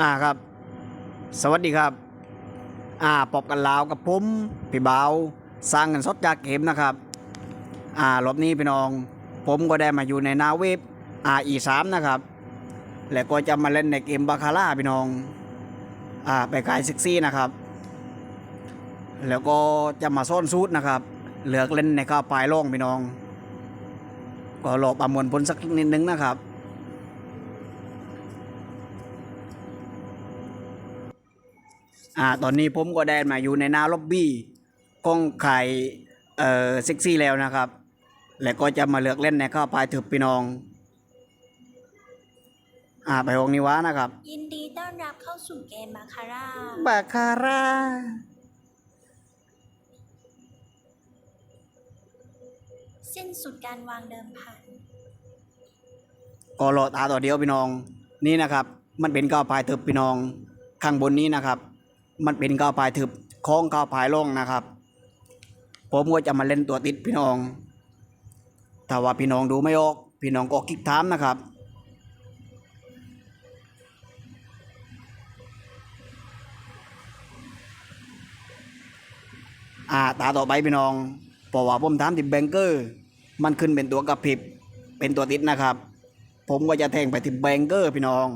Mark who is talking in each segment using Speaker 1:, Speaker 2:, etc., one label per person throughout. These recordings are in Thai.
Speaker 1: อ่าครับ สวัสดีครับ อ่าปอบกันลาวกับผมพี่เบาสร้างเงินสดจากเกมนะครับ อ่ารอบนี้พี่น้อง ผมก็ได้มาอยู่ในนาเวฟอ่าอีสามนะครับ แล้วก็จะมาเล่นในเกมบาคาร่าพี่น้อง อ่าไปขายซิกซี่นะครับ แล้วก็จะมาซ่อนซูดนะครับ เหลือกเล่นในข้าวปลายล่องพี่น้อง ก็รอประมวลผลสักนิดนึงนะครับ อ่าตอนนี้ผมก็ได้มาอยู่ในหน้าล็อบบี้กล้องไข่เอ่อเซ็กซี่แล้วนะครับ แล้วก็จะมาเลือกเล่นในข้าวปลายถึบพี่น้อง อ่าไปห้องนิวานะครับ
Speaker 2: ยินดีต้อนรับเข้าสู่เกมบาคาร่า
Speaker 1: บาคาร่า
Speaker 2: สิ้นสุดการวางเดิมพัน
Speaker 1: ก็รอตาต่อเดียวพี่น้อง นี่นะครับ มันเป็นก้าวพายถึบพี่น้อง ข้างบนนี้นะครับ มันเป็นก้าวพายถึบโค้องก้าวพายลงนะครับ ผมก็จะมาเล่นตัวติดพี่น้อง ถ้าว่าพี่น้องดูไม่ออก พี่น้องก็คลิกถามนะครับอ่าตาต่อไปพี่น้องเพราะว่าผมถามที่แบงเกอร์ มันขึ้นเป็นตัวกระพริบ เป็นตัวติดนะครับ ผมก็จะแทงไปที่แบงเกอร์พี่น้อง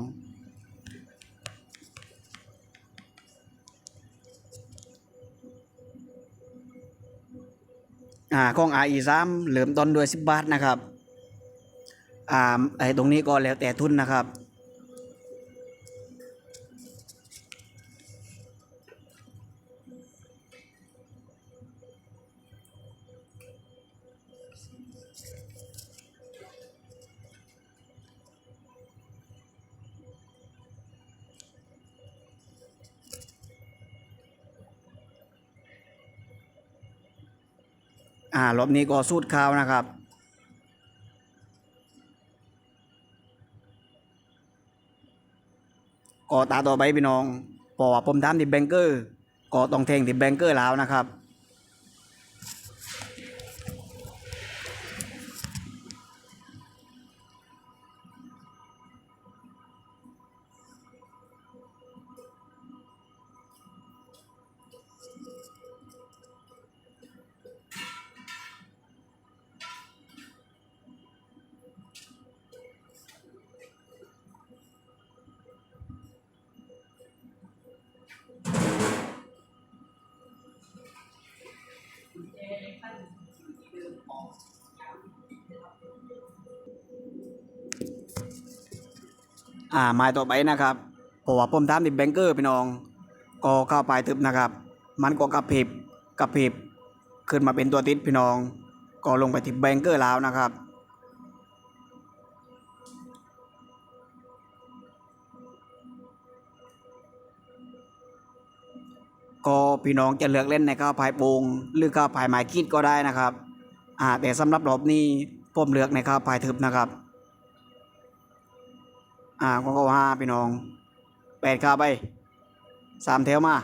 Speaker 1: อ่าของ RE 3เริ่มต้นด้วย 10 บาทนะครับอ่าไอ้ตรงนี้ก็แล้วแต่ทุนนะครับ อ่ารอบนี้ก็สูตรข้าวนะครับ ก็ตาต่อไปพี่น้องพอผมทำที่แบงเกอร์ ก็ต้องแทงที่แบงเกอร์แล้วนะครับ อ่าหมายต่อไปนะครับเพราะว่าผมทำที่แบงเกอร์พี่น้อง ก็เข้าไปทึบนะครับ มันก็กระพริบกระพริบขึ้นมาเป็นตัวติดพี่น้อง ก็ลงไปที่แบงเกอร์แล้วนะครับก็พี่น้องจะเลือกเล่นในข้าวพายโปงหรือข้าวพายไม้ขีดก็ได้นะครับ อ่าแต่สำหรับรอบนี้ผมเลือกในข้าวพายทึบนะครับ อ่าก็ก็ห้าพี่น้องแปดขาไปสามแถวมา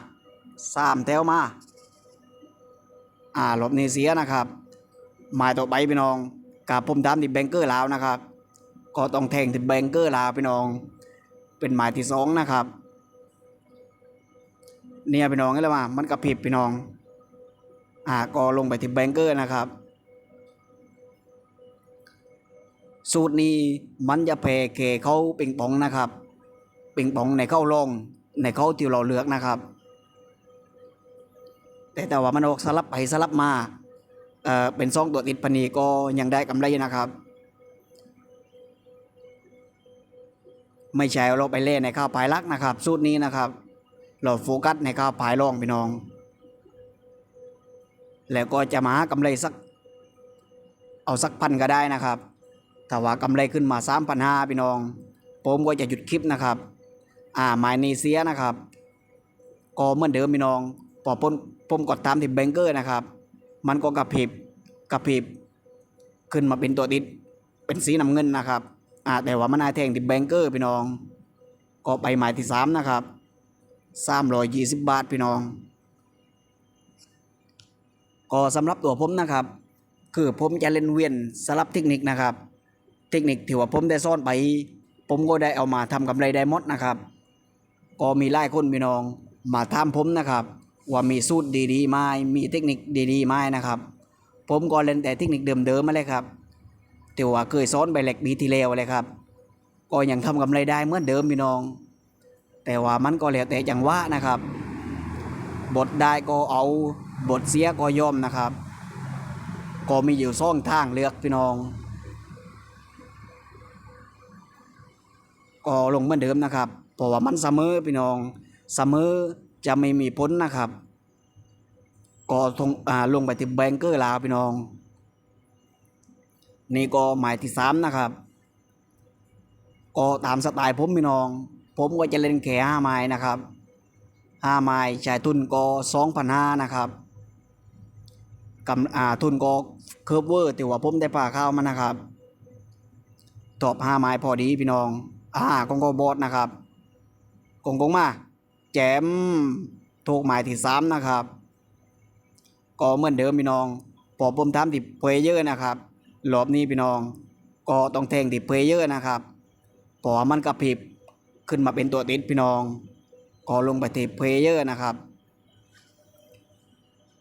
Speaker 1: สามแถวมา อ่ารอบนีเสียนะครับ หมายต่อไปพี่น้องกับผมทำที่แบงเกอร์ลาวนะครับ ก็ต้องแทงที่แบงเกอร์ลาวพี่น้อง เป็นหมายที่สองนะครับ เนี่ยพี่น้องนี่แหละว่ามันกระพริบพี่น้อง อ่าก็ลงไปที่แบงเกอร์นะครับ สูตรนี้มันจะแผ่เกเขาปิงปองนะครับปิงปองในเข้าลงในเข้าที่เราเลือกนะครับ แต่แต่ว่ามันออกสลับไปสลับมาเอ่อเป็นซองตัวติดพนีก็ยังได้กำไรนะครับ ไม่ใช่เราไปเล่นในข้าวพายลักนะครับ สูตรนี้นะครับ เราโฟกัสในข้าวพายรองพี่น้อง แล้วก็จะมาหากำไรสัก เอาสักพันก็ได้นะครับ ถ้าว่ากำไรขึ้นมาสามพันห้าพี่น้อง ผมก็จะหยุดคลิปนะครับ อ่ามายนีเซียนะครับ ก็เหมือนเดิมพี่น้อง พอผมผมกดตามที่แบงเกอร์นะครับ มันก็กระพริบกระพริบขึ้นมาเป็นตัวติด เป็นสีน้ำเงินนะครับ อ่าแต่ว่ามันนายแทงที่แบงเกอร์พี่น้อง ก็ไปหมายที่สามนะครับสามร้อยยี่สิบบาทพี่น้อง ก็สำหรับตัวผมนะครับ คือผมจะเล่นเวียนสลับเทคนิคนะครับ เทคนิคที่ว่าผมได้ซ่อนไป ผมก็ได้เอามาทำกำไรได้หมดนะครับ ก็มีหลายคนพี่น้องมาถามผมนะครับ ว่ามีสูตรดีๆไหมมีเทคนิคดีๆไหมนะครับ ผมก็เล่นแต่เทคนิคเดิมๆมาเลยครับแต่ว่าเคยสอนไปแหล็กปีที่แล้วเลยครับ ก็ยังทำกำไรได้เหมือนเดิมพี่น้อง แต่ว่ามันก็แล้วแต่จังหวะนะครับ บทได้ก็เอาบทเสียก็ย่อมนะครับ ก็มีอยู่ซ่องทางเลือกพี่น้อง ก็ลงเหมือนเดิมนะครับเพราะว่ามันเสมอพี่น้องเสมอจะไม่มีพ้นนะครับก็ทงอ่าลงไปที่แบงเกอร์ลาวพี่น้อง นี่ก็หมายที่สามนะครับ ก็ตามสไตล์ผมพี่น้อง ผมก็จะเล่นแค่ห้าไม้นะครับห้าไม้จ่ายทุนก็สองพันห้านะครับกำอ่าทุนก็เคิร์ฟเวอร์แต่ว่าผมได้ปลาข้าวมานะครับ ตอบห้าไม้พอดีพี่น้อง อ่ากงโกบอสนะครับกงกงมา แจมถูกหมายที่สามนะครับ ก็เหมือนเดิมพี่น้องพอบผมทำติดเพลเยอร์นะครับรอบนี้พี่น้อง ก็ต้องแทงติดเพลเยอร์นะครับเพอมันกระพริบขึ้นมาเป็นตัวติดพี่น้อง ก็ลงไปติดเพลเยอร์นะครับ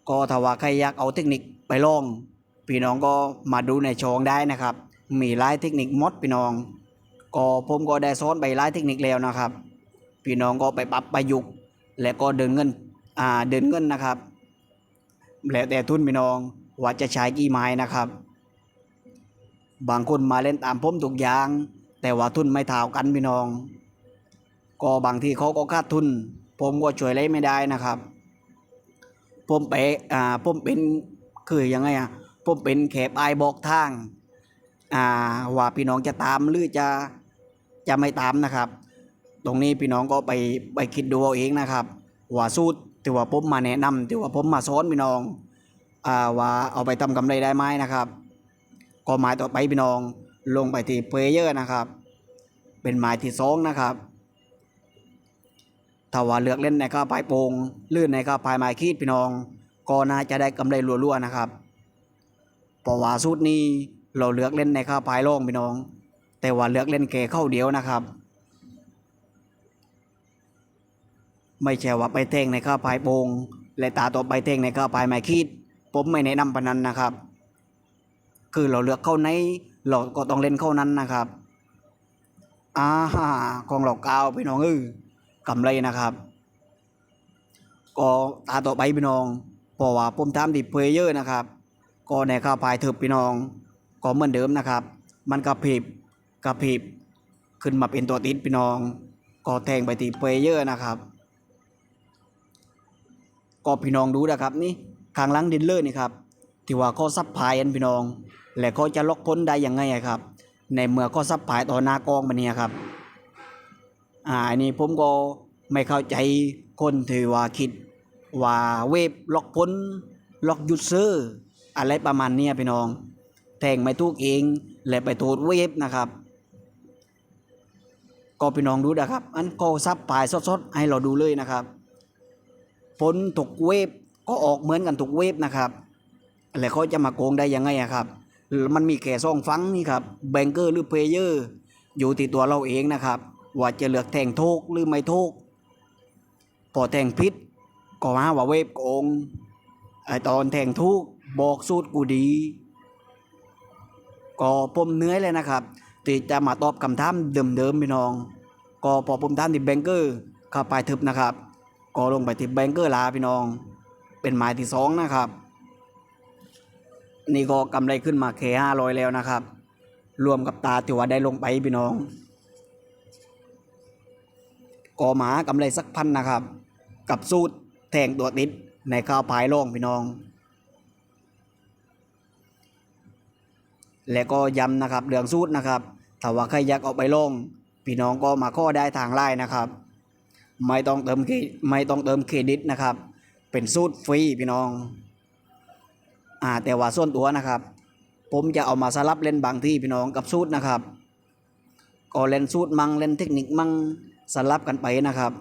Speaker 1: ก็ถ้าว่าใครอยากเอาเทคนิคไปลองพี่น้องก็มาดูในช่องได้นะครับ มีหลายเทคนิคมดพี่น้อง ก็ผมก็ได้สอนไปหลายเทคนิคแล้วนะครับ พี่น้องก็ไปปรับประยุกต์ และก็เดินเงินอ่าเดินเงินนะครับ แล้วแต่ทุนพี่น้องว่าจะใช้กี่ไม้นะครับ บางคนมาเล่นตามผมทุกอย่าง แต่ว่าทุนไม่เท่ากันพี่น้อง ก็บางทีเขาก็ขาดทุน ผมก็ช่วยอะไรไม่ได้นะครับ ผมไปอ่าผมเป็นคือยังไงอะผมเป็นแขบอายบอกทางอ่าว่าพี่น้องจะตามหรือจะ จะไม่ตามนะครับ ตรงนี้พี่น้องก็ไปไปคิดดูเอาเองนะครับว่าสูตรที่ว่าผมมาแนะนำที่ว่าผมมาสอนพี่น้องอ่าว่าเอาไปทำกำไรได้ไหมนะครับก็หมายต่อไปพี่น้องลงไปที่เพลเยอร์นะครับ เป็นหมายที่สองนะครับถ้าว่าเลือกเล่นในข้าวปลายโปงลื่นในข้าวปลายไม้คีดพี่น้อง ก็น่าจะได้กำไรรัวๆนะครับเพราะว่าสูตรนี้เราเลือกเล่นในข้าวปลายโล่งพี่น้อง แต่ว่าเลือกเล่นแก่เข้าเดียวนะครับ ไม่ใช่ว่าไปเท่งในข้าวปลายโปงและตาต่อไปเท่งในข้าวปลายไม้คีดผมไม่แนะนำปนั้นนะครับ คือเราเลือกเข้าในเราก็ต้องเล่นเข้านั้นนะครับอ่าฮะของเรากาวพี่น้องเออกำไรนะครับก็ตาต่อไปพี่น้องเพราะว่าผมทำดิเพลเยอร์นะครับ ก็ในข้าวพายเถิบพี่น้องก็เหมือนเดิมนะครับ มันกระพริบ กระพริบขึ้นมาเป็นตัวติดพี่น้องก็แทงไปที่เพลเยอร์นะครับก็พี่น้องดูนะครับนี่ข้างหลังดินเลอร์นี่ครับที่ว่าเขาซับพายอันพี่น้อง และเขาจะล็อกพ้นได้ยังไงครับ ในเมื่อเขาซับพายต่อหน้ากองมันเนี่ยครับอ่าอันนี้ผมก็ไม่เข้าใจคนที่ว่าคิดว่าเวฟล็อกพ้นล็อกยุดซื้ออะไรประมาณเนี้ยพี่น้องแทงไม่ถูกเอง และไปโทษเวฟนะครับ ก็พี่น้องดูนะครับ อันก็ซับพายสดๆ ให้เราดูเลยนะครับพ้นถูกเวฟก็ออกเหมือนกันถูกเวฟนะครับ แล้วเขาจะมาโกงได้ยังไงครับ มันมีแค่ซองฟังนี่ครับแบงเกอร์หรือเพลเยอร์อยู่ที่ตัวเราเองนะครับ ว่าจะเลือกแทงถูกหรือไม่ถูกพอแทงพิษก็หาว่าเวฟโกงไอตอนแทงถูกบอกสูตรกูดี ก็ผมเนื่อเลยนะครับ ที่จะมาตอบคำถามเดิมๆพี่น้อง ก็พอผมถามที่แบงเกอร์เข้าไปทึบนะครับ ก็ลงไปที่แบงเกอร์ลาพี่น้อง เป็นหมายที่สองนะครับ นี่ก็กำไรขึ้นมาแค่ห้าร้อยแล้วนะครับ รวมกับตาที่ว่าได้ลงไปพี่น้อง ก็หมากำไรสักพันนะครับ กับสูตรแทงตัวติดในข้าวพายโล่งพี่น้องและก็ย้ำนะครับเรื่องสูตรนะครับ ถ้าว่าใครอยากเอาไปลงพี่น้องก็มาข้อได้ทางไลน์นะครับ ไม่ต้องเติมเครไม่ต้องเติมเครดิตนะครับ เป็นสูตรฟรีพี่น้องอ่าแต่ว่าส่วนตัวนะครับ ผมจะเอามาสลับเล่นบางที่พี่น้องกับสูตรนะครับก็เล่นสูตรมั่งเล่นเทคนิคมั่งสลับกันไปนะครับ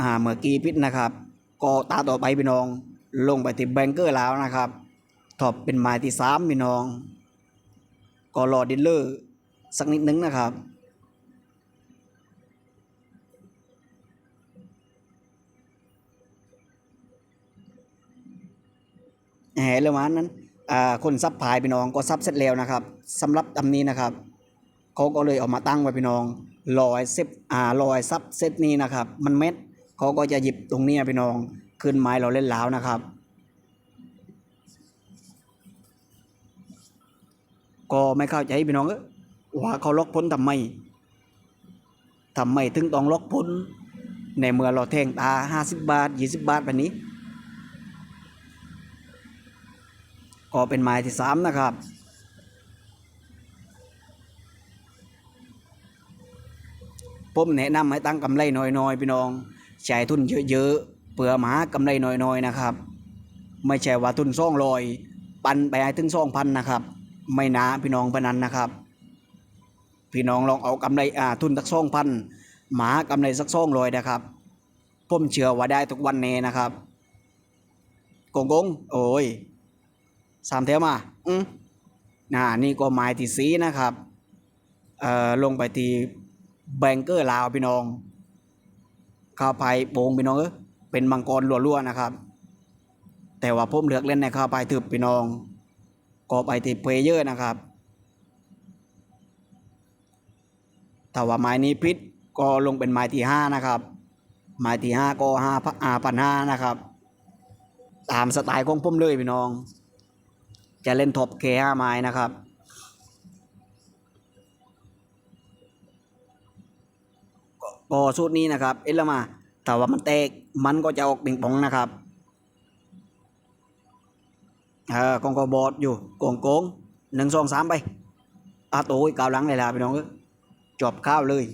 Speaker 1: อ่าเมื่อกี้พิษนะครับ ก็ตาต่อไปพี่น้อง ลงไปที่แบงเกอร์แล้วนะครับถอบเป็นหมายที่สามพี่น้อง ก็รอดิลเลอร์สักนิดนึงนะครับ แหมเรื่องวันนั้นอ่าคนซับพายพี่น้องก็ซับเสร็จแล้วนะครับสำหรับตำนี้นะครับเขาก็เลยเอามาตั้งไว้พี่น้องลอยเซฟอ่าลอยซับเซตนี้นะครับ มันเม็ดเขาก็จะหยิบตรงนี้พี่น้อง ขึ้นไม้เราเล่นแล้วนะครับ ก็ไม่เข้าใจพี่น้องว่าเขาล็อกพ้นทำไมทำไมถึงต้องล็อกพ้น ในเมื่อเราแทงตาห้าสิบบาทยี่สิบบาทแบบนี้ ก็เป็นไม้ที่สามนะครับผมแนะนำให้ตั้งกำไรน้อยๆพี่น้องใช้ทุนเยอะๆ เผื่อมาหากำไรน้อยๆนะครับ ไม่ใช่ว่าทุนซ่องลอย ปันไปให้ถึงซ่องพันนะครับ ไม่นาพี่น้องพนันนะครับ พี่น้องลองเอากำไรอ่าทุนสักซ่องพันหมากำไรสักซ่องลอยนะครับผมเชื่อว่าได้ทุกวันนี้นะครับกงกงโอ้ยสามเทวมาอืมน่านี่ก็หมายที่สีนะครับเอ่อลงไปที่แบงเกอร์ลาวพี่น้องข้าวไผ่โป่งพี่น้องเอ้ เป็นมังกรรัวๆนะครับ แต่ว่าผมเลือกเล่นในข้าไผ่ทึบพี่น้องก็ไปที่เพลเยอร์นะครับถ้าว่าไม้นี้พิษก็ลงเป็นไม้ที่ห้านะครับ ไม้ที่ห้าก็ห้าอาพันห้านะครับ ตามสไตล์ของผมเลยพี่น้อง จะเล่นท็อปเคห้าไม้นะครับก็สูตรนี้นะครับ เอ็ละมา ถ้าว่ามันแตกมันก็จะออกปิงปองนะครับเออกองกบอดอยู่โกงโกงหนึ่งสองสามไปอาโต้ยกาวหลังเลยล่ะพี่น้องจบข้าวเลย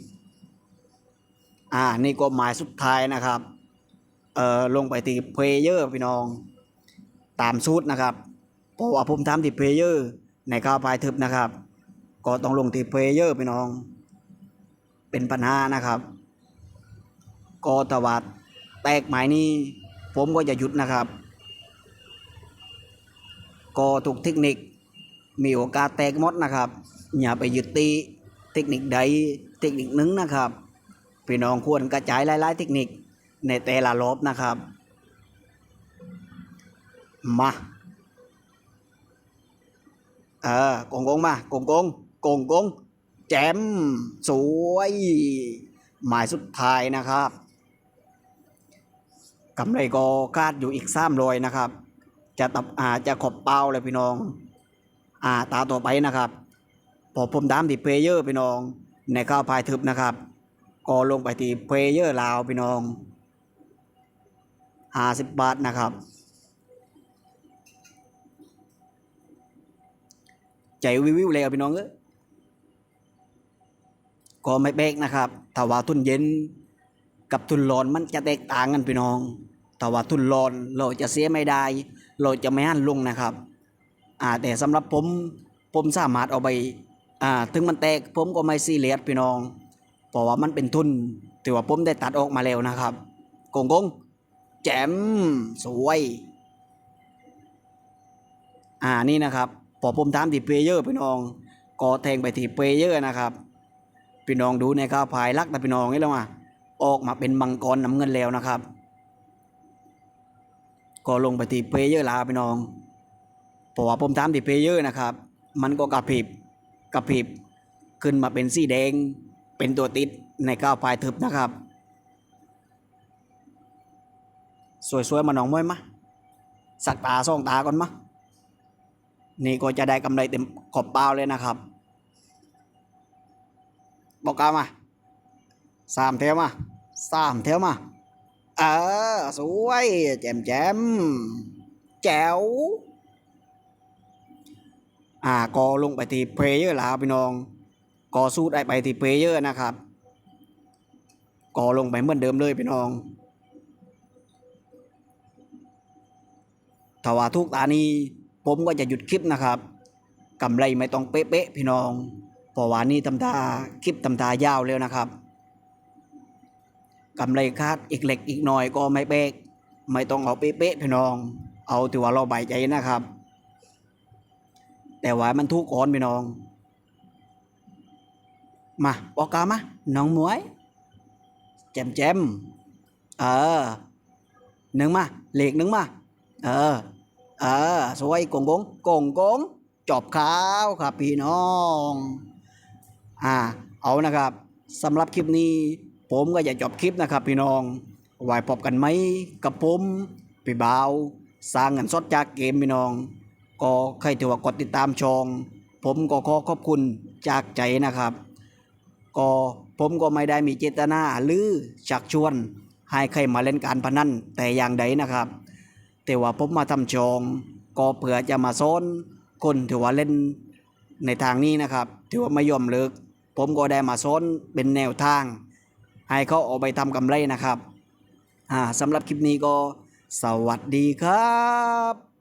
Speaker 1: อ่า นี่ก็หมายสุดท้ายนะครับ เอ่อ ลงไปที่เพลเยอร์พี่น้อง ตามสูตรนะครับเพราะว่าผมทำที่เพลเยอร์ในข้าวพายทึบนะครับ ก็ต้องลงที่เพลเยอร์พี่น้อง เป็นปัญหานะครับ ก็ตวัดแตกหมายนี้ ผมก็จะหยุดนะครับ ก็ทุกเทคนิคมีโอกาสแตกมดนะครับ อย่าไปยึดตีเทคนิคใดเทคนิคหนึ่งนะครับพี่น้องควรกระจายหลาย ๆ เทคนิคในแต่ละรอบนะครับ มาเออกงกงมากงกงกงกงแจมสวย หมายสุดท้ายนะครับ กำไรก็คาดอยู่อีกสามรอยนะครับ จะตับอาจะขอบเป้าเลยพี่น้องอ่าตาต่อไปนะครับพอผมดามที่เพลเยอร์พี่น้อง ในข้าวพายทึบนะครับก็ลงไปที่เพลเยอร์ลาวพี่น้องห้าสิบบาทนะครับใจวิววิวเลยพี่น้องเอ้ก็ไม่เบกนะครับถ้าว่าทุนเย็น กับทุนร้อนมันจะแตกต่างกันพี่น้องถ้าว่าทุนร้อนเราจะเสียไม่ได้ เราจะไม่หันลงนะครับอ่าแต่สำหรับผมผมสามารถเอาไปอ่าถึงมันแตกผมก็ไม่ซีเรียสพี่น้องเพราะว่ามันเป็นทุนถือว่าผมได้ตัดออกมาแล้วนะครับกงกงแจ่มสวยอ่านี่นะครับพอผมทำที่เพลเยอร์พี่น้องก็แทงไปที่เพลเยอร์นะครับพี่น้องดูในข้าวพายลักแต่พี่น้องนี่แล้วมา ออกมาเป็นมังกรน้ำเงินแล้วนะครับ ก็ลงไปที่เพเยอร์ลาพี่น้องเพราะว่าผมทำที่เพเยอร์นะครับ มันก็กระพริบกระพริบขึ้นมาเป็นสีแดงเป็นตัวติดในข้าวพายทึบนะครับ สวยๆมาหนองมวยมะสักตาส่องตาก่อนมะนี่ก็จะได้กำไรเต็มขอบเปล่าเลยนะครับ บอกกามาสามเทวมา สามเทวมา เออ สวย แจมแจมแจ๋วอ่าก็ลงไปที่เพลเยอร์แล้วพี่น้องก็สู้ได้ไปที่เพลเยอร์นะครับก็ลงไปเหมือนเดิมเลยพี่น้องถ้าว่าทุกตานี้ผมก็จะหยุดคลิปนะครับกำไรไม่ต้องเป๊ะๆพี่น้องเพราะว่านี่ทำตาคลิปทำตายาวแล้วนะครับ กำไรคาดอีกเล็กอีกหน่อยก็ไม่เป๊ะไม่ต้องเอาเป๊ะๆพี่น้อง เอาถือว่าเราใบใจนะครับ แต่ว่ามันทุกข์ก่อนพี่น้อง มาบอกกามาน้องมวยแจมแจมเออหนึ่งมาเหล็กหนึ่งมาเออเออสวยกงกงกงกงจบขาวครับพี่น้อง อ่า เอานะครับสำหรับคลิปนี้ ผมก็อยาจบคลิปนะครับพี่น้องไว้พบกันไหมกับผมพี่บ่าวสร้างเงินสดจากเกมพี่น้อง ก็ใครถือว่ากดติดตามชอง ผมก็ขอขอบคุณจากใจนะครับ ก็ผมก็ไม่ได้มีเจตนาหรือชักชวน ให้ใครมาเล่นการพนันแต่อย่างใดนะครับ แต่ว่าผมมาทำชอง ก็เพื่อจะมาซ้อนคนที่ว่าเล่นในทางนี้นะครับที่ว่าไม่ยอมเลิก ผมก็ได้มาซ้อนเป็นแนวทาง ให้เขาเอาไปทำกำไรนะครับอ่าสำหรับคลิปนี้ก็สวัสดีครับ